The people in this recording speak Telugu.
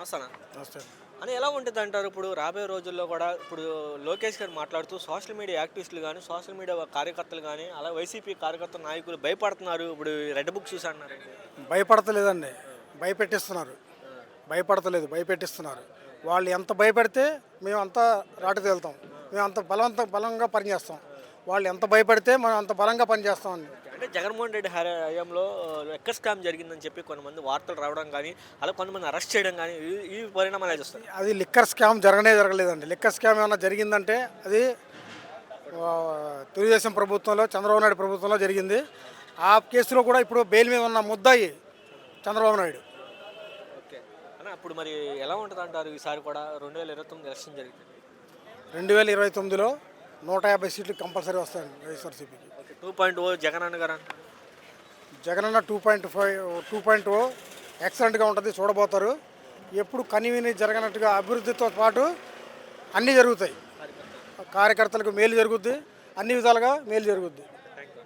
నమస్తే. అన్న. నమస్తే అని ఎలా ఉంటుంది అంటారు ఇప్పుడు రాబోయే రోజుల్లో కూడా ఇప్పుడు లోకేష్ గారు మాట్లాడుతూ సోషల్ మీడియా యాక్టివిస్టులు కానీ సోషల్ మీడియా కార్యకర్తలు కానీ అలా వైసీపీ కార్యకర్త నాయకులు భయపడుతున్నారు. ఇప్పుడు రెడ్ బుక్ చూసి అన్నారు భయపడతలేదండి. భయపెట్టిస్తున్నారు. భయపడతలేదు భయపెట్టిస్తున్నారు. వాళ్ళు ఎంత భయపెడితే మేము అంత రాటు తేలుతాం. మేము అంత బలవంత బలంగా పనిచేస్తాం. వాళ్ళు ఎంత భయపడితే మనం అంత బలంగా పనిచేస్తాం అండి అంటే జగన్మోహన్ రెడ్డి హయ- హయాంలో ఎక్క స్కామ్ జరిగిందని చెప్పి కొంతమంది వార్తలు రావడం కానీ అలా కొంతమంది అరెస్ట్ చేయడం కానీ ఈ- పరిణామాలు అయితే వస్తాయి అది లిక్కర్ స్కామ్ జరగనే జరగలేదండి. లిక్కర్ స్కామ్ ఏమైనా జరిగిందంటే అది తెలుగుదేశం ప్రభుత్వంలో చంద్రబాబు నాయుడు ప్రభుత్వంలో జరిగింది. ఆ కేసులో కూడా ఇప్పుడు బెయిల్ మీద ఉన్న ముద్దాయి చంద్రబాబు నాయుడు. అప్పుడు మరి ఎలా ఉంటుంది అంటారు ఈసారి కూడా? రెండు వేల ఇరవై తొమ్మిది ఎలక్షన్ జరిగింది రెండు వేల ఇరవై తొమ్మిదిలో నూట యాభై సీట్లు కంపల్సరీ వస్తాయండి వైఎస్ఆర్సీపీకి. టూ పాయింట్ ఓ జగన్ అన్న గారు. Jagananna two point five two point oh ఎక్సలెంట్గా ఉంటుంది చూడబోతారు. ఎప్పుడు కనివిని జరగనట్టుగా అభివృద్ధితో పాటు అన్నీ జరుగుతాయి. కార్యకర్తలకు మేలు జరుగుద్ది అన్ని విధాలుగా మేలు జరుగుద్ది.